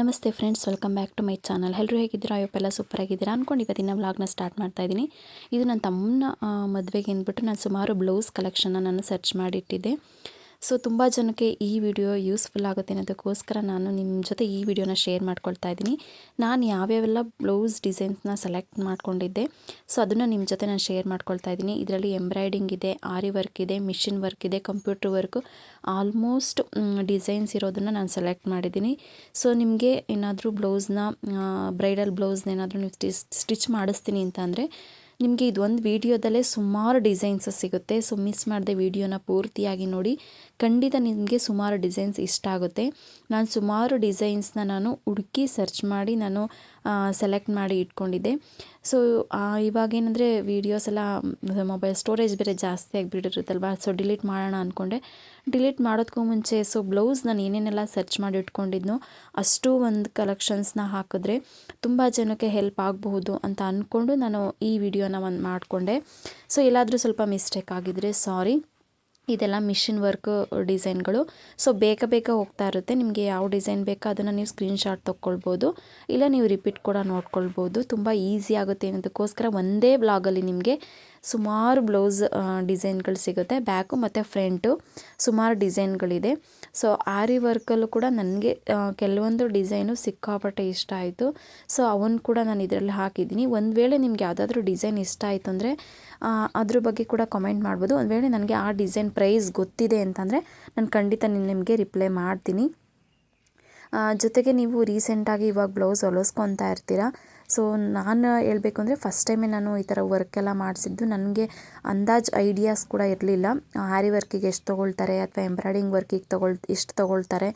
ನಮಸ್ತೆ friends welcome back to my channel ಎಲ್ಲರೂ ಹೇಗಿದ್ದೀರಾ? ಅಯ್ಯಪ್ಪೆಲ್ಲ ಸೂಪರ್ ಆಗಿದ್ದೀರಾ? ಅಂದ್ಕೊಂಡು ಇವತ್ತಿನ ವ್ಲಾಗ್ನ ಸ್ಟಾರ್ಟ್ ಮಾಡ್ತಾ ಇದ್ದೀನಿ. ಇದು ನನ್ನ ತಮ್ಮನ ಮದುವೆಗೆ ಅಂದ್ಬಿಟ್ಟು ನಾನು ಸುಮಾರು ಬ್ಲೌಸ್ ಕಲೆಕ್ಷನ್ನ ನಾನು ಸರ್ಚ್ ಮಾಡಿಟ್ಟಿದ್ದೆ. ಸೊ ತುಂಬ ಜನಕ್ಕೆ ಈ ವಿಡಿಯೋ ಯೂಸ್ಫುಲ್ ಆಗುತ್ತೆ ಅನ್ನೋದಕ್ಕೋಸ್ಕರ ನಾನು ನಿಮ್ಮ ಜೊತೆ ಈ ವಿಡಿಯೋನ ಶೇರ್ ಮಾಡ್ಕೊಳ್ತಾ ಇದ್ದೀನಿ. ನಾನು ಯಾವ್ಯಾವೆಲ್ಲ ಬ್ಲೌಸ್ ಡಿಸೈನ್ಸ್ನ ಸೆಲೆಕ್ಟ್ ಮಾಡ್ಕೊಂಡಿದ್ದೆ, ಸೊ ಅದನ್ನು ನಿಮ್ಮ ಜೊತೆ ನಾನು ಶೇರ್ ಮಾಡ್ಕೊಳ್ತಾ ಇದ್ದೀನಿ. ಇದರಲ್ಲಿ ಎಂಬ್ರಾಯ್ಡಿಂಗ್ ಇದೆ, ಆರಿ ವರ್ಕ್ ಇದೆ, ಮಿಷಿನ್ ವರ್ಕ್ ಇದೆ, ಕಂಪ್ಯೂಟರ್ ವರ್ಕು, ಆಲ್ಮೋಸ್ಟ್ ಡಿಸೈನ್ಸ್ ಇರೋದನ್ನು ನಾನು ಸೆಲೆಕ್ಟ್ ಮಾಡಿದ್ದೀನಿ. ಸೊ ನಿಮಗೆ ಏನಾದರೂ ಬ್ಲೌಸ್ನ ಬ್ರೈಡಲ್ ಬ್ಲೌಸ್ನ ಏನಾದರೂ ನೀವು ಸ್ಟಿಚ್ ಮಾಡಿಸ್ತೀನಿ ಅಂತ ನಿಮಗೆ ಇದೊಂದು ವಿಡಿಯೋದಲ್ಲೇ ಸುಮಾರು ಡಿಸೈನ್ಸ್ ಸಿಗುತ್ತೆ. ಸೊ ಮಿಸ್ ಮಾಡದೆ ವಿಡಿಯೋನ ಪೂರ್ತಿಯಾಗಿ ನೋಡಿ. ಖಂಡಿತ ನಿಮಗೆ ಸುಮಾರು ಡಿಸೈನ್ಸ್ ಇಷ್ಟ ಆಗುತ್ತೆ. ನಾನು ಸುಮಾರು ಡಿಸೈನ್ಸ್ನ ನಾನು ಹುಡುಕಿ ಸರ್ಚ್ ಮಾಡಿ ನಾನು ಸೆಲೆಕ್ಟ್ ಮಾಡಿ ಇಟ್ಕೊಂಡಿದ್ದೆ. ಸೊ ಇವಾಗೇನೆಂದರೆ ವೀಡಿಯೋಸ್ ಎಲ್ಲ ಮೊಬೈಲ್ ಸ್ಟೋರೇಜ್ ಬೇರೆ ಜಾಸ್ತಿ ಆಗಿಬಿಟ್ಟಿರುತ್ತಲ್ವ? ಸೊ ಡಿಲೀಟ್ ಮಾಡೋಣ ಅಂದ್ಕೊಂಡೆ ಡಿಲೀಟ್ ಮಾಡೋದಕ್ಕೂ ಮುಂಚೆ ಸೊ ಬ್ಲೌಸ್ ನಾನು ಏನೇನೆಲ್ಲ ಸರ್ಚ್ ಮಾಡಿ ಇಟ್ಕೊಂಡಿದ್ನೋ, ಅಷ್ಟು ಒಂದು ಕಲೆಕ್ಷನ್ಸ್ನ ಹಾಕಿದ್ರೆ ತುಂಬ ಜನಕ್ಕೆ ಹೆಲ್ಪ್ ಆಗಬಹುದು ಅಂತ ಅಂದ್ಕೊಂಡು ನಾನು ಈ ವಿಡಿಯೋನ ಒಂದು ಮಾಡಿಕೊಂಡೆ. ಸೊ ಎಲ್ಲಾದರೂ ಸ್ವಲ್ಪ ಮಿಸ್ಟೇಕ್ ಆಗಿದ್ರೆ ಸಾರಿ ಇದೆಲ್ಲ ಮಿಷಿನ್ ವರ್ಕ್ ಡಿಸೈನ್ಗಳು. ಸೊ, ಬೇಗ ಬೇಗ ಹೋಗ್ತಾ ಇರುತ್ತೆ. ನಿಮಗೆ ಯಾವ ಡಿಸೈನ್ ಬೇಕೋ ಅದನ್ನು ನೀವು ಸ್ಕ್ರೀನ್ಶಾಟ್ ತೊಗೊಳ್ಬೋದು ಇಲ್ಲ ನೀವು ರಿಪೀಟ್ ಕೂಡ ನೋಡ್ಕೊಳ್ಬೋದು. ತುಂಬ ಈಸಿ ಆಗುತ್ತೆ ಅನ್ನೋದಕ್ಕೋಸ್ಕರ ಒಂದೇ ಬ್ಲಾಗಲ್ಲಿ ನಿಮಗೆ ಸುಮಾರು ಬ್ಲೌಸ್ ಡಿಸೈನ್ಗಳು ಸಿಗುತ್ತೆ. ಬ್ಯಾಕು ಮತ್ತು ಫ್ರಂಟು ಸುಮಾರು ಡಿಸೈನ್ಗಳಿದೆ. ಸೊ, ಆರಿ ವರ್ಕಲ್ಲೂ ಕೂಡ ನನಗೆ ಕೆಲವೊಂದು ಡಿಸೈನು ಸಿಕ್ಕಾಪಟ್ಟೆ ಇಷ್ಟ ಆಯಿತು. ಸೊ ಅವನ್ನ ಕೂಡ ನಾನು ಇದರಲ್ಲಿ ಹಾಕಿದ್ದೀನಿ. ಒಂದು ವೇಳೆ ನಿಮ್ಗೆ ಯಾವುದಾದ್ರೂ ಡಿಸೈನ್ ಇಷ್ಟ ಆಯಿತು ಅಂದರೆ ಅದ್ರ ಬಗ್ಗೆ ಕೂಡ ಕಮೆಂಟ್ ಮಾಡ್ಬೋದು. ಒಂದು ವೇಳೆ ನನಗೆ ಆ ಡಿಸೈನ್ ಪ್ರೈಸ್ ಗೊತ್ತಿದೆ ಅಂತಂದರೆ, ನಾನು ಖಂಡಿತ ನಿಮಗೆ ರಿಪ್ಲೈ ಮಾಡ್ತೀನಿ. ಜೊತೆಗೆ ನೀವು ರೀಸೆಂಟಾಗಿ ಇವಾಗ ಬ್ಲೌಸ್ ಹೊಲಿಸ್ಕೊತಾ ಇರ್ತೀರ ಸೊ ನಾನು ಹೇಳಬೇಕು ಅಂದರೆ ಫಸ್ಟ್ ಟೈಮೇ ನಾನು ಈ ಥರ ವರ್ಕೆಲ್ಲ ಮಾಡಿಸಿದ್ದು. ನನಗೆ ಅಂದಾಜು ಐಡಿಯಾಸ್ ಕೂಡ ಇರಲಿಲ್ಲ. ಆರಿ ವರ್ಕಿಗೆ ಎಷ್ಟು ತೊಗೊಳ್ತಾರೆ ಅಥವಾ ಎಂಬ್ರಾಯ್ಡಿಂಗ್ ವರ್ಕಿಗೆ ತೊಗೊಳ್, ಎಷ್ಟು ತೊಗೊಳ್ತಾರೆ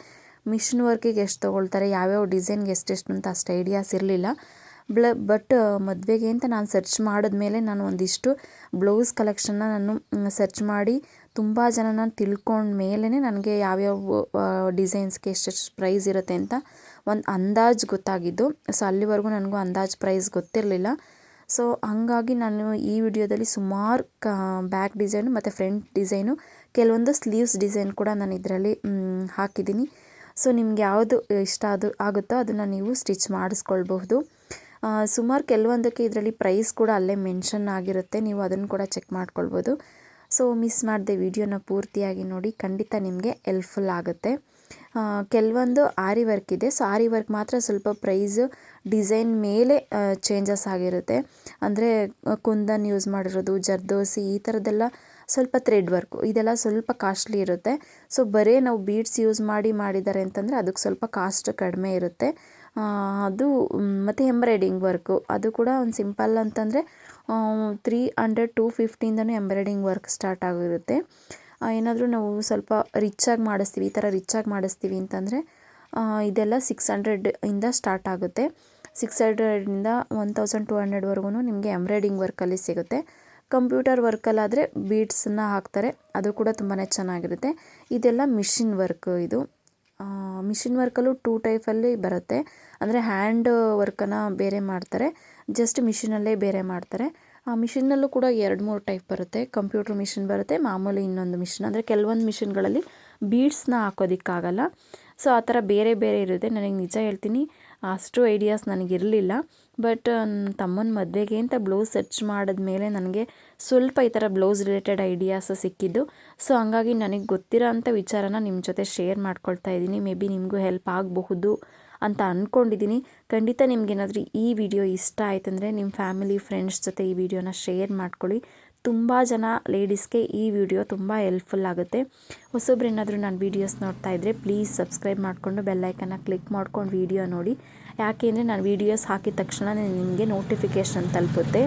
ಮಿಷಿನ್ ವರ್ಕಿಗೆ ಎಷ್ಟು ತೊಗೊಳ್ತಾರೆ, ಯಾವ್ಯಾವ ಡಿಸೈನ್ಗೆ ಎಷ್ಟೆಷ್ಟು ಅಂತ ಅಷ್ಟು ಐಡಿಯಾಸ್ ಇರಲಿಲ್ಲ. ಬ್ಲ ಬಟ್ ಮದುವೆಗೆ ಅಂತ ನಾನು ಸರ್ಚ್ ಮಾಡಿದ್ಮೇಲೆ ನಾನು ಒಂದಿಷ್ಟು ಬ್ಲೌಸ್ ಕಲೆಕ್ಷನ್ನ ನಾನು ಸರ್ಚ್ ಮಾಡಿ ತುಂಬ ಜನನ ತಿಳ್ಕೊಂಡ ಮೇಲೇ ನನಗೆ ಯಾವ್ಯಾವ ಡಿಸೈನ್ಸ್ಗೆ ಎಷ್ಟೆಷ್ಟು ಪ್ರೈಸ್ ಇರುತ್ತೆ ಅಂತ ಒಂದು ಅಂದಾಜು ಗೊತ್ತಾಗಿದ್ದು. ಸೊ, ಅಲ್ಲಿವರೆಗೂ ನನಗೂ ಅಂದಾಜು ಪ್ರೈಸ್ ಗೊತ್ತಿರಲಿಲ್ಲ. ಸೊ, ಹಾಗಾಗಿ ನಾನು ಈ ವಿಡಿಯೋದಲ್ಲಿ ಸುಮಾರು ಕ ಬ್ಯಾಕ್ ಡಿಸೈನು ಮತ್ತು ಫ್ರಂಟ್ ಡಿಸೈನು, ಕೆಲವೊಂದು ಸ್ಲೀವ್ಸ್ ಡಿಸೈನ್ ಕೂಡ ನಾನು ಇದರಲ್ಲಿ ಹಾಕಿದ್ದೀನಿ. ಸೊ, ನಿಮ್ಗೆ ಯಾವುದು ಇಷ್ಟ ಅದು, ಆಗುತ್ತೋ ಅದನ್ನು ನೀವು ಸ್ಟಿಚ್ ಮಾಡಿಸ್ಕೊಳ್ಬಹುದು. ಸುಮಾರು ಕೆಲವೊಂದಕ್ಕೆ ಇದರಲ್ಲಿ ಪ್ರೈಸ್ ಕೂಡ ಅಲ್ಲೇ ಮೆನ್ಷನ್ ಆಗಿರುತ್ತೆ. ನೀವು ಅದನ್ನು ಕೂಡ ಚೆಕ್ ಮಾಡ್ಕೊಳ್ಬೋದು ಸೊ, ಮಿಸ್ ಮಾಡದೆ ವಿಡಿಯೋನ ಪೂರ್ತಿಯಾಗಿ ನೋಡಿ, ಖಂಡಿತ ನಿಮಗೆ ಹೆಲ್ಪ್ಫುಲ್ ಆಗುತ್ತೆ. ಕೆಲವೊಂದು ಆರಿ ವರ್ಕ್ ಇದೆ. ಸೊ, ಆರಿ ವರ್ಕ್ ಮಾತ್ರ ಸ್ವಲ್ಪ ಪ್ರೈಸು, ಡಿಸೈನ್ ಮೇಲೆ ಚೇಂಜಸ್ ಆಗಿರುತ್ತೆ. ಅಂದರೆ, ಕುಂದನ್ ಯೂಸ್ ಮಾಡಿರೋದು, ಜರ್ದೋಸಿ, ಈ ಥರದ್ದೆಲ್ಲ ಸ್ವಲ್ಪ ಥ್ರೆಡ್ ವರ್ಕು ಇದೆಲ್ಲ ಸ್ವಲ್ಪ ಕಾಸ್ಟ್ಲಿ ಇರುತ್ತೆ. ಸೊ, ಬರೀ ನಾವು ಬೀಡ್ಸ್ ಯೂಸ್ ಮಾಡಿ ಮಾಡಿದ್ದಾರೆ ಅಂತಂದರೆ, ಅದಕ್ಕೆ ಸ್ವಲ್ಪ ಕಾಸ್ಟ್ ಕಡಿಮೆ ಇರುತ್ತೆ. ಅದು ಮತ್ತು ಎಂಬ್ರಾಯ್ಡಿಂಗ್ ವರ್ಕು ಅದು ಕೂಡ ಒಂದು ಸಿಂಪಲ್ ಅಂತಂದರೆ ತ್ರೀ ಹಂಡ್ರೆಡ್ ಟು ಫಿಫ್ಟಿಯಿಂದನೂ ಎಂಬ್ರಾಯ್ಡಿಂಗ್ ವರ್ಕ್ ಸ್ಟಾರ್ಟ್ ಆಗಿರುತ್ತೆ ಏನಾದರೂ ನಾವು ಸ್ವಲ್ಪ ರಿಚ್ಚಾಗಿ ಮಾಡಿಸ್ತೀವಿ, ಈ ಥರ ರಿಚ್ಚಾಗಿ ಮಾಡಿಸ್ತೀವಿ ಅಂತಂದರೆ ಇದೆಲ್ಲ ಸಿಕ್ಸ್ ಹಂಡ್ರೆಡ್ ಇಂದ ಸ್ಟಾರ್ಟ್ ಆಗುತ್ತೆ. ಸಿಕ್ಸ್ ಹಂಡ್ರೆಡಿಂದ ಒನ್ ತೌಸಂಡ್ ಟು ಹಂಡ್ರೆಡ್ವರೆಗೂ ನಿಮಗೆ ಎಂಬ್ರಾಯ್ಡಿಂಗ್ ವರ್ಕಲ್ಲಿ ಸಿಗುತ್ತೆ. ಕಂಪ್ಯೂಟರ್ ವರ್ಕಲ್ಲಾದರೆ ಬೀಡ್ಸನ್ನ ಹಾಕ್ತಾರೆ, ಅದು ಕೂಡ ತುಂಬಾ ಚೆನ್ನಾಗಿರುತ್ತೆ. ಇದೆಲ್ಲ ಮಿಷಿನ್ ವರ್ಕ್ ಇದು. ಮಿಷಿನ್ ವರ್ಕಲ್ಲೂ ಟೂ ಟೈಪಲ್ಲಿ ಬರುತ್ತೆ. ಅಂದರೆ ಹ್ಯಾಂಡ್ ವರ್ಕನ್ನು ಬೇರೆ ಮಾಡ್ತಾರೆ. ಜಸ್ಟ್ ಮಿಷಿನಲ್ಲೇ ಬೇರೆ ಮಾಡ್ತಾರೆ. ಆ ಮಿಷಿನ್ನಲ್ಲೂ ಕೂಡ ಎರಡು ಮೂರು ಟೈಪ್ ಬರುತ್ತೆ. ಕಂಪ್ಯೂಟರ್ ಮಿಷಿನ್ ಬರುತ್ತೆ, ಮಾಮೂಲಿ ಇನ್ನೊಂದು ಮಿಷಿನ್. ಅಂದರೆ ಕೆಲವೊಂದು ಮಿಷಿನ್ಗಳಲ್ಲಿ ಬೀಡ್ಸ್ನ ಹಾಕೋದಕ್ಕಾಗಲ್ಲ. ಸೊ, ಆ ಥರ ಬೇರೆ ಬೇರೆ ಇರುತ್ತೆ. ನನಗೆ ನಿಜ ಹೇಳ್ತೀನಿ, ಅಷ್ಟು ಐಡಿಯಾಸ್ ನನಗಿರಲಿಲ್ಲ ಬಟ್ ತಮ್ಮನ ಮದುವೆಗೆ ಅಂತ ಬ್ಲೌಸ್ ಸರ್ಚ್ ಮಾಡಿದ ಮೇಲೆ ನನಗೆ ಸ್ವಲ್ಪ ಈ ಥರ ಬ್ಲೌಸ್ ರಿಲೇಟೆಡ್ ಐಡಿಯಾಸ್ ಸಿಕ್ಕಿದ್ದು. ಸೊ, ಹಂಗಾಗಿ ನನಗೆ ಗೊತ್ತಿರೋ ಅಂಥ ವಿಚಾರನ ನಿಮ್ಮ ಜೊತೆ ಶೇರ್ ಮಾಡ್ಕೊಳ್ತಾ ಇದ್ದೀನಿ. ಮೇ ಬಿ ನಿಮಗೂ ಹೆಲ್ಪ್ ಆಗಬಹುದು. ಅಂತ ಅಂದ್ಕೊಂಡಿದ್ದೀನಿ ಖಂಡಿತ ನಿಮ್ಗೇನಾದರೂ ಈ ವಿಡಿಯೋ ಇಷ್ಟ ಆಯ್ತಂದರೆ ನಿಮ್ಮ ಫ್ಯಾಮಿಲಿ ಫ್ರೆಂಡ್ಸ್ ಜೊತೆ ಈ ವಿಡಿಯೋನ ಶೇರ್ ಮಾಡ್ಕೊಳ್ಳಿ. ತುಂಬ ಜನ ಲೇಡೀಸ್ಗೆ ಈ ವಿಡಿಯೋ ತುಂಬ ಹೆಲ್ಪ್ಫುಲ್ ಆಗುತ್ತೆ. ಹೊಸೊಬ್ರು ಏನಾದರೂ ನಾನು ವೀಡಿಯೋಸ್ ನೋಡ್ತಾ ಇದ್ದರೆ ಪ್ಲೀಸ್ ಸಬ್ಸ್ಕ್ರೈಬ್ ಮಾಡಿಕೊಂಡು ಬೆಲ್ಲೈಕನ್ನ ಕ್ಲಿಕ್ ಮಾಡ್ಕೊಂಡು ವೀಡಿಯೋ ನೋಡಿ. ಯಾಕೆ ಅಂದರೆ ನಾನು ವೀಡಿಯೋಸ್ ಹಾಕಿದ ತಕ್ಷಣ ನಿಮಗೆ ನೋಟಿಫಿಕೇಷನ್ ತಲುಪುತ್ತೆ.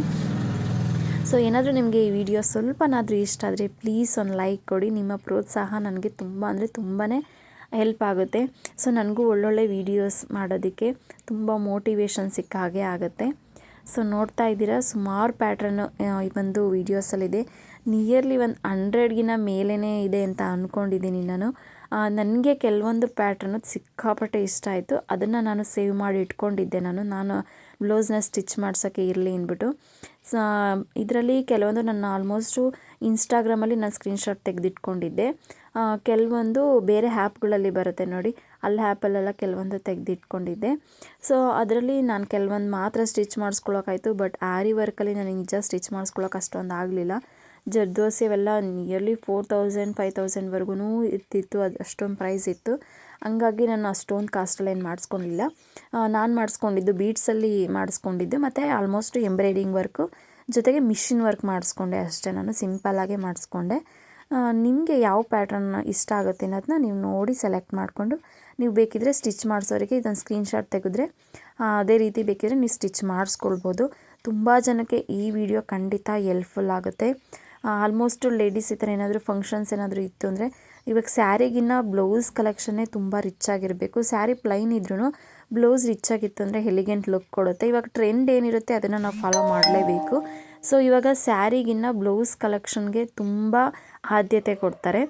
ಸೊ ಏನಾದರೂ ನಿಮಗೆ ಈ ವಿಡಿಯೋ ಸ್ವಲ್ಪನಾದರೂ ಇಷ್ಟ ಆದರೆ ಪ್ಲೀಸ್ ಒಂದು ಲೈಕ್ ಕೊಡಿ. ನಿಮ್ಮ ಪ್ರೋತ್ಸಾಹ ನನಗೆ ತುಂಬ ಅಂದರೆ ತುಂಬಾ ಹೆಲ್ಪ್ ಆಗುತ್ತೆ. ಸೊ, ನನಗೂ ಒಳ್ಳೊಳ್ಳೆ ವೀಡಿಯೋಸ್ ಮಾಡೋದಕ್ಕೆ ತುಂಬ ಮೋಟಿವೇಶನ್ ಸಿಕ್ಕ ಹಾಗೆ ಆಗುತ್ತೆ. ಸೊ, ನೋಡ್ತಾ ಇದ್ದೀರಾ, ಸುಮಾರು ಪ್ಯಾಟ್ರನ್ನು ಈ ಒಂದು ವೀಡಿಯೋಸಲ್ಲಿದೆ ನಿಯರ್ಲಿ ಒಂದು ಹಂಡ್ರೆಡ್ಗಿನ ಮೇಲೇ ಇದೆ ಅಂತ ಅಂದ್ಕೊಂಡಿದ್ದೀನಿ ನಾನು. ನನಗೆ ಕೆಲವೊಂದು ಪ್ಯಾಟ್ರನ್ನು ಸಿಕ್ಕಾಪಟ್ಟೆ ಇಷ್ಟ ಆಯಿತು. ಅದನ್ನು ನಾನು ಸೇವ್ ಮಾಡಿ ಇಟ್ಕೊಂಡಿದ್ದೆ ನಾನು. ನಾನು ಬ್ಲೌಸ್ನ ಸ್ಟಿಚ್ ಮಾಡ್ಸೋಕ್ಕೆ ಇರಲಿ ಅಂದ್ಬಿಟ್ಟು. ಇದರಲ್ಲಿ ಕೆಲವೊಂದು ನನ್ನ ಆಲ್ಮೋಸ್ಟು ಇನ್ಸ್ಟಾಗ್ರಾಮಲ್ಲಿ ನಾನು ಸ್ಕ್ರೀನ್ಶಾಟ್ ತೆಗೆದಿಟ್ಕೊಂಡಿದ್ದೆ. ಕೆಲವೊಂದು ಬೇರೆ ಆ್ಯಪ್ಗಳಲ್ಲಿ ಬರುತ್ತೆ ನೋಡಿ, ಅಲ್ಲಿ ಆ್ಯಪಲ್ಲೆಲ್ಲ ಕೆಲವೊಂದು ತೆಗೆದಿಟ್ಕೊಂಡಿದ್ದೆ. ಸೊ ಅದರಲ್ಲಿ ನಾನು ಕೆಲವೊಂದು ಮಾತ್ರ ಸ್ಟಿಚ್ ಮಾಡಿಸ್ಕೊಳ್ಳೋಕ್ಕಾಯ್ತು ಬಟ್ ಆರಿ ವರ್ಕಲ್ಲಿ ನನಗೆ ನಿಜ ಸ್ಟಿಚ್ ಮಾಡಿಸ್ಕೊಳ್ಳೋಕೆ ಅಷ್ಟೊಂದು ಆಗಲಿಲ್ಲ. ಜರ್ದೋಸಿ ಅವೆಲ್ಲ ನಿಯರ್ಲಿ ಫೋರ್ ತೌಸಂಡ್ ಫೈವ್ ತೌಸಂಡ್ವರೆಗೂ ಇರ್ತಿತ್ತು, ಅದು ಅಷ್ಟೊಂದು ಪ್ರೈಸ್ ಇತ್ತು. ಹಂಗಾಗಿ ನಾನು ಅಷ್ಟೊಂದು ಕಾಸ್ಟಲ್ಲಿ ಏನು ಮಾಡಿಸ್ಕೊಂಡಿಲ್ಲ. ನಾನು ಮಾಡಿಸ್ಕೊಂಡಿದ್ದು ಬೀಡ್ಸಲ್ಲಿ ಮಾಡಿಸ್ಕೊಂಡಿದ್ದು, ಮತ್ತು ಆಲ್ಮೋಸ್ಟ್ ಎಂಬ್ರಾಯ್ಡಿಂಗ್ ವರ್ಕು ಜೊತೆಗೆ ಮಿಷಿನ್ ವರ್ಕ್ ಮಾಡಿಸ್ಕೊಂಡೆ ಅಷ್ಟೇ ನಾನು ಸಿಂಪಲ್ಲಾಗೆ ಮಾಡಿಸ್ಕೊಂಡೆ. ನಿಮಗೆ ಯಾವ ಪ್ಯಾಟ್ರನ್ ಇಷ್ಟ ಆಗುತ್ತೆ ಅನ್ನೋದನ್ನ ನೀವು ನೋಡಿ ಸೆಲೆಕ್ಟ್ ಮಾಡಿಕೊಂಡು, ನೀವು ಬೇಕಿದ್ದರೆ ಸ್ಟಿಚ್ ಮಾಡಿಸೋರಿಗೆ ಇದೊಂದು ಸ್ಕ್ರೀನ್ಶಾಟ್ ತೆಗೆದ್ರೆ ಅದೇ ರೀತಿ ಬೇಕಿದ್ರೆ ನೀವು ಸ್ಟಿಚ್ ಮಾಡಿಸ್ಕೊಳ್ಬೋದು. ತುಂಬ ಜನಕ್ಕೆ ಈ ವಿಡಿಯೋ ಖಂಡಿತ ಎಲ್ಪ್ಫುಲ್ ಆಗುತ್ತೆ. ಆಲ್ಮೋಸ್ಟ್ ಲೇಡೀಸ್ ಈ ಥರ ಏನಾದರೂ ಫಂಕ್ಷನ್ಸ್ ಏನಾದರೂ ಇತ್ತು ಅಂದರೆ, ಇವಾಗ ಸ್ಯಾರಿಗಿನ್ನ ಬ್ಲೌಸ್ ಕಲೆಕ್ಷನ್ನೇ ತುಂಬ ರಿಚ್ ಆಗಿರಬೇಕು. ಸ್ಯಾರಿ ಪ್ಲೈನ್ ಇದ್ರೂ ಬ್ಲೌಸ್ ರಿಚ್ ಆಗಿತ್ತು ಅಂದರೆ ಎಲಿಗೆಂಟ್ ಲುಕ್ ಕೊಡುತ್ತೆ. ಇವಾಗ ಟ್ರೆಂಡ್ ಏನಿರುತ್ತೆ ಅದನ್ನು ನಾವು ಫಾಲೋ ಮಾಡಲೇಬೇಕು. ಸೊ, ಇವಾಗ ಸ್ಯಾರಿಗಿನ್ನ ಬ್ಲೌಸ್ ಕಲೆಕ್ಷನ್ಗೆ ತುಂಬ ಆದ್ಯತೆ ಕೊಡ್ತಾರೆ.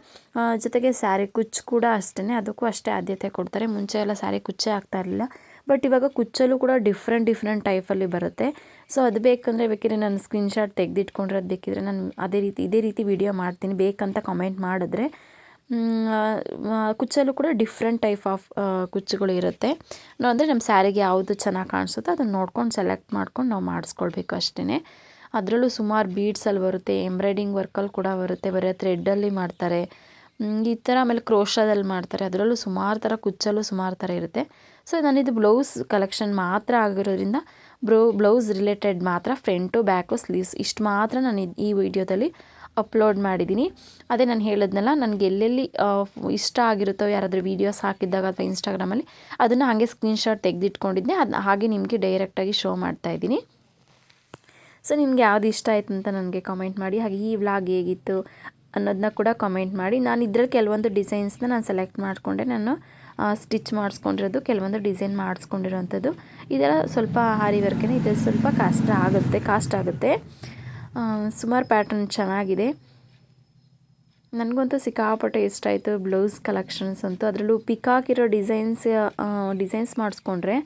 ಜೊತೆಗೆ ಸ್ಯಾರಿ ಕುಚ್ಚು ಕೂಡ ಅಷ್ಟೇ ಅದಕ್ಕೂ ಅಷ್ಟೇ ಆದ್ಯತೆ ಕೊಡ್ತಾರೆ. ಮುಂಚೆ ಎಲ್ಲ ಸ್ಯಾರಿ ಕುಚ್ಚೇ ಆಗ್ತಾ ಇರಲಿಲ್ಲ. ಬಟ್ ಇವಾಗ ಕುಚ್ಚಲ್ಲೂ ಕೂಡ ಡಿಫ್ರೆಂಟ್ ಡಿಫ್ರೆಂಟ್ ಟೈಪಲ್ಲಿ ಬರುತ್ತೆ. ಸೊ, ಅದು ಬೇಕಂದರೆ ಬೇಕಿದ್ರೆ ನಾನು ಸ್ಕ್ರೀನ್ಶಾಟ್ ತೆಗೆದಿಟ್ಕೊಂಡಿರೋದು ಬೇಕಿದ್ರೆ ನಾನು ಅದೇ ರೀತಿ, ಇದೇ ರೀತಿ ವಿಡಿಯೋ ಮಾಡ್ತೀನಿ. ಬೇಕಂತ ಕಮೆಂಟ್ ಮಾಡಿದ್ರೆ ಕುಚ್ಚಲ್ಲೂ ಕೂಡ ಡಿಫ್ರೆಂಟ್ ಟೈಪ್ ಆಫ್ ಕುಚ್ಚುಗಳು ಇರುತ್ತೆ. ಅಂದರೆ ನಮ್ಮ ಸ್ಯಾರಿಗೆ ಯಾವುದು ಚೆನ್ನಾಗಿ ಕಾಣಿಸುತ್ತೋ ಅದನ್ನು ನೋಡ್ಕೊಂಡು, ಸೆಲೆಕ್ಟ್ ಮಾಡ್ಕೊಂಡು ನಾವು ಮಾಡಿಸ್ಕೊಳ್ಬೇಕು ಅಷ್ಟೇ ಅದರಲ್ಲೂ ಸುಮಾರು ಬೀಡ್ಸಲ್ಲಿ ಬರುತ್ತೆ ಎಂಬ್ರಾಯ್ಡಿಂಗ್ ವರ್ಕಲ್ಲಿ ಕೂಡ ಬರುತ್ತೆ, ಬರೀ ಥ್ರೆಡ್ಡಲ್ಲಿ ಮಾಡ್ತಾರೆ. ಈ ಥರ ಆಮೇಲೆ ಕ್ರೋಶಾದಲ್ಲಿ ಮಾಡ್ತಾರೆ. ಅದರಲ್ಲೂ ಸುಮಾರು ಥರ ಕುಚ್ಚಲ್ಲೂ ಸುಮಾರು ಥರ ಇರುತ್ತೆ. ಸೊ ನಾನಿದು ಬ್ಲೌಸ್ ಕಲೆಕ್ಷನ್ ಮಾತ್ರ ಆಗಿರೋದ್ರಿಂದ ಬ್ರೋ ಬ್ಲೌಸ್ ರಿಲೇಟೆಡ್ ಮಾತ್ರ ಫ್ರಂಟು ಬ್ಯಾಕು ಸ್ಲೀವ್ಸ್ ಇಷ್ಟು ಮಾತ್ರ ನಾನು ಈ ವಿಡಿಯೋದಲ್ಲಿ ಅಪ್ಲೋಡ್ ಮಾಡಿದ್ದೀನಿ. ಅದೇ ನಾನು ಹೇಳಿದ್ನಲ್ಲ, ನನಗೆ ಎಲ್ಲೆಲ್ಲಿ ಇಷ್ಟ ಆಗಿರುತ್ತೋ, ಯಾರಾದರೂ ವೀಡಿಯೋಸ್ ಹಾಕಿದ್ದಾಗ ಅಥವಾ ಇನ್ಸ್ಟಾಗ್ರಾಮಲ್ಲಿ ಅದನ್ನು ಹಾಗೆ ಸ್ಕ್ರೀನ್ಶಾಟ್ ತೆಗೆದಿಟ್ಕೊಂಡಿದ್ದೆ. ಅದು ಹಾಗೆ ನಿಮಗೆ ಡೈರೆಕ್ಟಾಗಿ ಶೋ ಮಾಡ್ತಾಯಿದ್ದೀನಿ ಸೊ ನಿಮಗೆ ಯಾವ್ದು ಇಷ್ಟ ಆಯ್ತು ಅಂತ ನನಗೆ ಕಾಮೆಂಟ್ ಮಾಡಿ. ಹಾಗೆ ಈ ವ್ಲಾಗ್ ಹೇಗಿತ್ತು ಅನ್ನೋದನ್ನ ಕೂಡ ಕಾಮೆಂಟ್ ಮಾಡಿ. ನಾನು ಇದರಲ್ಲಿ ಕೆಲವೊಂದು ಡಿಸೈನ್ಸ್ನ ನಾನು ಸೆಲೆಕ್ಟ್ ಮಾಡಿಕೊಂಡೆ. ನಾನು ಸ್ಟಿಚ್ ಮಾಡಿಸ್ಕೊಂಡಿರೋದು ಕೆಲವೊಂದು ಡಿಸೈನ್ ಮಾಡಿಸ್ಕೊಂಡಿರೋವಂಥದ್ದು ಇದೆಲ್ಲ ಸ್ವಲ್ಪ ಹಾರಿ ವರ್ಕೇ ಇದು ಸ್ವಲ್ಪ ಕಾಸ್ಟ್ ಆಗುತ್ತೆ ಕಾಸ್ಟ್ ಆಗುತ್ತೆ. ಸುಮಾರು ಪ್ಯಾಟರ್ನ್ ಚೆನ್ನಾಗಿದೆ. ನನಗಂತೂ ಸಿಕ್ಕಾಪಟ್ಟೆ ಇಷ್ಟ ಆಯಿತು ಬ್ಲೌಸ್ ಕಲೆಕ್ಷನ್ಸ್ ಅಂತೂ. ಅದರಲ್ಲೂ ಪಿಕಾಕ್ ಇರೋ ಡಿಸೈನ್ಸ್ ಡಿಸೈನ್ಸ್ ಮಾಡಿಸ್ಕೊಂಡ್ರೆ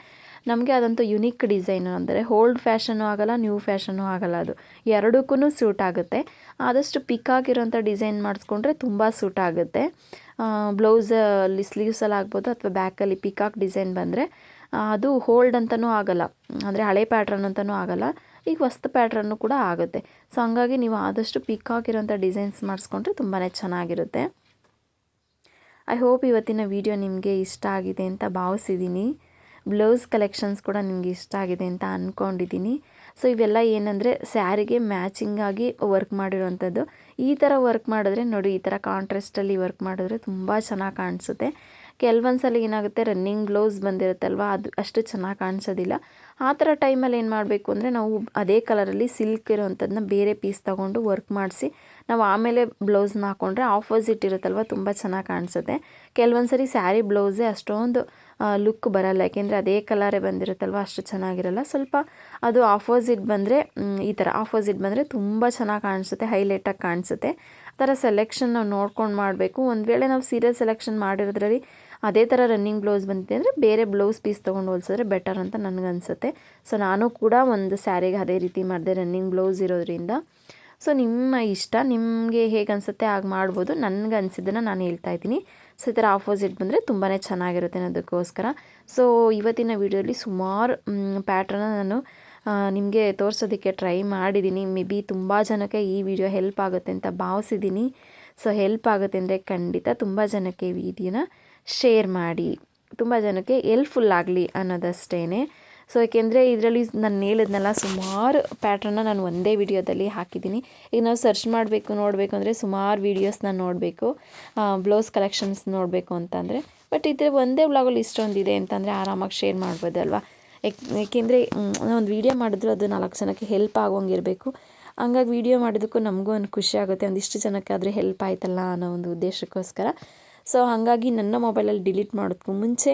ನಮಗೆ ಅದಂತೂ ಯುನೀಕ್ ಡಿಸೈನು ಅಂದರೆ ಓಲ್ಡ್ ಫ್ಯಾಷನು ಆಗಲ್ಲ ನ್ಯೂ ಫ್ಯಾಷನು ಆಗಲ್ಲ ಅದು. ಎರಡಕ್ಕೂ ಸೂಟ್ ಆಗುತ್ತೆ. ಆದಷ್ಟು ಪಿಕ್ಕಾಗಿರೋಂಥ ಡಿಸೈನ್ ಮಾಡಿಸ್ಕೊಂಡ್ರೆ ತುಂಬ ಸೂಟ್ ಆಗುತ್ತೆ. ಬ್ಲೌಸಲ್ಲಿ ಸ್ಲೀವ್ಸಲ್ಲಿ ಆಗ್ಬೋದು ಅಥವಾ ಬ್ಯಾಕಲ್ಲಿ ಪಿಕಾಕ್ ಡಿಸೈನ್ ಬಂದರೆ ಅದು ಹೋಲ್ಡ್ ಅಂತಲೂ ಆಗಲ್ಲ. ಅಂದರೆ ಹಳೆ ಪ್ಯಾಟ್ರನ್ ಅಂತಲೂ ಆಗಲ್ಲ. ಈಗ ಹೊಸ್ತು ಪ್ಯಾಟ್ರನ್ನು ಕೂಡ ಆಗುತ್ತೆ. ಸೊ ಹಂಗಾಗಿ ನೀವು ಆದಷ್ಟು ಪಿಕ್ಕಾಗಿರೋಂಥ ಡಿಸೈನ್ಸ್ ಮಾಡಿಸ್ಕೊಂಡ್ರೆ ತುಂಬಾ ಚೆನ್ನಾಗಿರುತ್ತೆ. ಐ ಹೋಪ್ ಇವತ್ತಿನ ವಿಡಿಯೋ ನಿಮಗೆ ಇಷ್ಟ ಆಗಿದೆ ಅಂತ ಭಾವಿಸಿದ್ದೀನಿ. ಬ್ಲೌಸ್ ಕಲೆಕ್ಷನ್ಸ್ ಕೂಡ ನಿಮಗೆ ಇಷ್ಟ ಆಗಿದೆ ಅಂತ ಅಂದ್ಕೊಂಡಿದ್ದೀನಿ ಸೊ ಇವೆಲ್ಲ ಏನಂದರೆ ಸ್ಯಾರಿಗೆ ಮ್ಯಾಚಿಂಗ್ ಆಗಿ ವರ್ಕ್ ಮಾಡಿರೋವಂಥದ್ದು. ಈ ಥರ ವರ್ಕ್ ಮಾಡಿದ್ರೆ ನೋಡಿ, ಈ ಥರ ಕಾಂಟ್ರಾಸ್ಟಲ್ಲಿ ವರ್ಕ್ ಮಾಡಿದ್ರೆ ತುಂಬ ಚೆನ್ನಾಗಿ ಕಾಣಿಸುತ್ತೆ. ಕೆಲವೊಂದು ಸಲ ಏನಾಗುತ್ತೆ ರನ್ನಿಂಗ್ ಬ್ಲೌಸ್ ಬಂದಿರುತ್ತಲ್ವ, ಅದು ಅಷ್ಟು ಚೆನ್ನಾಗಿ ಕಾಣಿಸೋದಿಲ್ಲ. ಆ ಥರ ಟೈಮಲ್ಲಿ ಏನು ಮಾಡಬೇಕು ಅಂದರೆ ನಾವು ಅದೇ ಕಲರಲ್ಲಿ ಸಿಲ್ಕ್ ಇರೋವಂಥದ್ದನ್ನ ಬೇರೆ ಪೀಸ್ ತೊಗೊಂಡು ವರ್ಕ್ ಮಾಡಿಸಿ, ನಾವು ಆಮೇಲೆ ಬ್ಲೌಸ್ನ ಹಾಕ್ಕೊಂಡ್ರೆ ಆಪೋಸಿಟ್ ಇರುತ್ತಲ್ವ, ತುಂಬ ಚೆನ್ನಾಗಿ ಕಾಣಿಸುತ್ತೆ. ಕೆಲವೊಂದು ಸರಿ ಸ್ಯಾರಿ ಬ್ಲೌಸೇ ಅಷ್ಟೊಂದು ಲುಕ್ ಬರಲ್ಲ, ಯಾಕೆಂದರೆ ಅದೇ ಕಲರೇ ಬಂದಿರುತ್ತಲ್ವ, ಅಷ್ಟು ಚೆನ್ನಾಗಿರಲ್ಲ. ಸ್ವಲ್ಪ ಅದು ಆಪೋಸಿಟ್ ಬಂದರೆ ಈ ಥರ ಆಪೋಸಿಟ್ ಬಂದರೆ ತುಂಬ ಚೆನ್ನಾಗಿ ಕಾಣಿಸುತ್ತೆ ಹೈಲೈಟಾಗಿ ಕಾಣಿಸುತ್ತೆ. ಆ ಥರ ಸೆಲೆಕ್ಷನ್ ನಾವು ನೋಡ್ಕೊಂಡು ಮಾಡಬೇಕು. ಒಂದು ವೇಳೆ ನಾವು ಸೀರೆ ಸೆಲೆಕ್ಷನ್ ಮಾಡಿರೋದ್ರಲ್ಲಿ ಅದೇ ಥರ ರನ್ನಿಂಗ್ ಬ್ಲೌಸ್ ಬಂದಿದೆ ಅಂದರೆ ಬೇರೆ ಬ್ಲೌಸ್ ಪೀಸ್ ತೊಗೊಂಡು ಹೋಲಿಸಿದ್ರೆ ಬೆಟರ್ ಅಂತ ನನಗನ್ಸುತ್ತೆ ಸೊ ನಾನು ಕೂಡ ಒಂದು ಸ್ಯಾರಿಗೆ ಅದೇ ರೀತಿ ಮಾಡಿದೆ ರನ್ನಿಂಗ್ ಬ್ಲೌಸ್ ಇರೋದ್ರಿಂದ. ಸೊ ನಿಮ್ಮ ಇಷ್ಟ, ನಿಮಗೆ ಹೇಗೆ ಅನಿಸುತ್ತೆ ಹಾಗೆ ಮಾಡ್ಬೋದು. ನನಗೆ ಅನಿಸಿದ್ದನ್ನು ನಾನು ಹೇಳ್ತಾ ಇದ್ದೀನಿ. ಸೊ ಈ ಥರ ಆಪೋಸಿಟ್ ಬಂದರೆ ತುಂಬಾ ಚೆನ್ನಾಗಿರುತ್ತೆ ಅನ್ನೋದಕ್ಕೋಸ್ಕರ. ಸೊ ಇವತ್ತಿನ ವೀಡಿಯೋಲಿ ಸುಮಾರು ಪ್ಯಾಟ್ರನ್ನ ನಾನು ನಿಮಗೆ ತೋರಿಸೋದಕ್ಕೆ ಟ್ರೈ ಮಾಡಿದ್ದೀನಿ. ಮೇ ಬಿ ತುಂಬ ಜನಕ್ಕೆ ಈ ವಿಡಿಯೋ ಹೆಲ್ಪ್ ಆಗುತ್ತೆ ಅಂತ ಭಾವಿಸಿದ್ದೀನಿ. ಸೊ ಹೆಲ್ಪ್ ಆಗುತ್ತೆ ಅಂದರೆ ಖಂಡಿತ ತುಂಬ ಜನಕ್ಕೆ ಈ ವಿಡಿಯೋನ ಶೇರ್ ಮಾಡಿ. ತುಂಬ ಜನಕ್ಕೆ ಎಲ್ಪ್ಫುಲ್ ಆಗಲಿ ಅನ್ನೋದಷ್ಟೇ ಸೊ ಏಕೆಂದರೆ ಇದರಲ್ಲಿ ನಾನು ಹೇಳಿದ್ನೆಲ್ಲ, ಸುಮಾರು ಪ್ಯಾಟ್ರನ್ನ ನಾನು ಒಂದೇ ವಿಡಿಯೋದಲ್ಲಿ ಹಾಕಿದ್ದೀನಿ. ಈಗ ನಾವು ಸರ್ಚ್ ಮಾಡಬೇಕು, ನೋಡಬೇಕು ಅಂದರೆ ಸುಮಾರು ವೀಡಿಯೋಸ್ನ ನೋಡಬೇಕು. ಬ್ಲೌಸ್ ಕಲೆಕ್ಷನ್ಸ್ ನೋಡಬೇಕು ಅಂತಂದರೆ. ಬಟ್ ಇದ್ರೆ ಒಂದೇ ಬ್ಲಾಗಲ್ಲಿ ಇಷ್ಟೊಂದಿದೆ ಅಂತಂದರೆ ಆರಾಮಾಗಿ ಶೇರ್ ಮಾಡ್ಬೋದಲ್ವಾ? ಏಕೆಂದರೆ ಒಂದು ವೀಡಿಯೋ ಮಾಡಿದ್ರು ಅದು ನಾಲ್ಕು ಜನಕ್ಕೆ ಹೆಲ್ಪ್ ಆಗೋಂಗಿರಬೇಕು. ಹಂಗಾಗಿ ವೀಡಿಯೋ ಮಾಡೋದಕ್ಕೂ ನಮಗೂ ಒಂದು ಖುಷಿ ಆಗುತ್ತೆ. ಒಂದಿಷ್ಟು ಜನಕ್ಕೆ ಆದರೆ ಹೆಲ್ಪ್ ಆಯ್ತಲ್ಲ ಅನ್ನೋ ಒಂದು ಉದ್ದೇಶಕ್ಕೋಸ್ಕರ. ಸೊ ಹಾಗಾಗಿ ನನ್ನ ಮೊಬೈಲಲ್ಲಿ ಡಿಲೀಟ್ ಮಾಡೋದಕ್ಕೂ ಮುಂಚೆ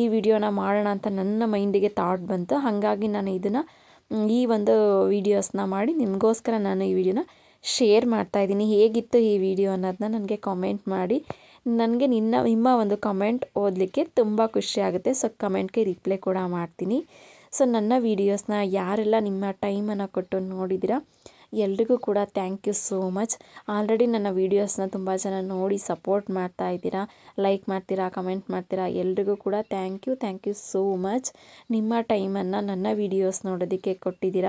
ಈ ವಿಡಿಯೋನ ಮಾಡೋಣ ಅಂತ ನನ್ನ ಮೈಂಡಿಗೆ ಥಾಟ್ ಬಂತು. ಹಾಗಾಗಿ ನಾನು ಇದನ್ನು ಈ ಒಂದು ವೀಡಿಯೋಸ್ನ ಮಾಡಿ ನಿಮಗೋಸ್ಕರ ನಾನು ಈ ವಿಡಿಯೋನ ಶೇರ್ ಮಾಡ್ತಾ ಇದ್ದೀನಿ. ಹೇಗಿತ್ತು ಈ ವಿಡಿಯೋ ಅನ್ನೋದನ್ನ ನನಗೆ ಕಾಮೆಂಟ್ ಮಾಡಿ. ನನಗೆ ನಿನ್ನ, ನಿಮ್ಮ ಒಂದು ಕಮೆಂಟ್ ಓದಲಿಕ್ಕೆ ತುಂಬ ಖುಷಿ ಆಗುತ್ತೆ. ಸೊ ಕಮೆಂಟ್ಗೆ ರಿಪ್ಲೈ ಕೂಡ ಮಾಡ್ತೀನಿ. ಸೊ ನನ್ನ ವೀಡಿಯೋಸ್ನ ಯಾರೆಲ್ಲ ನಿಮ್ಮ ಟೈಮನ್ನು ಕೊಟ್ಟು ನೋಡಿದ್ದೀರಾ ಎಲ್ರಿಗೂ ಕೂಡ thank you so much already ನನ್ನ ವೀಡಿಯೋಸ್ನ ತುಂಬ ಜನ ನೋಡಿ ಸಪೋರ್ಟ್ ಮಾಡ್ತಾ ಇದ್ದೀರಾ ಲೈಕ್ ಮಾಡ್ತೀರಾ ಕಮೆಂಟ್ ಮಾಡ್ತೀರಾ, ಎಲ್ರಿಗೂ ಕೂಡ thank you thank you so much ನಿಮ್ಮ ಟೈಮನ್ನು ನನ್ನ ವೀಡಿಯೋಸ್ ನೋಡೋದಕ್ಕೆ ಕೊಟ್ಟಿದ್ದೀರಾ.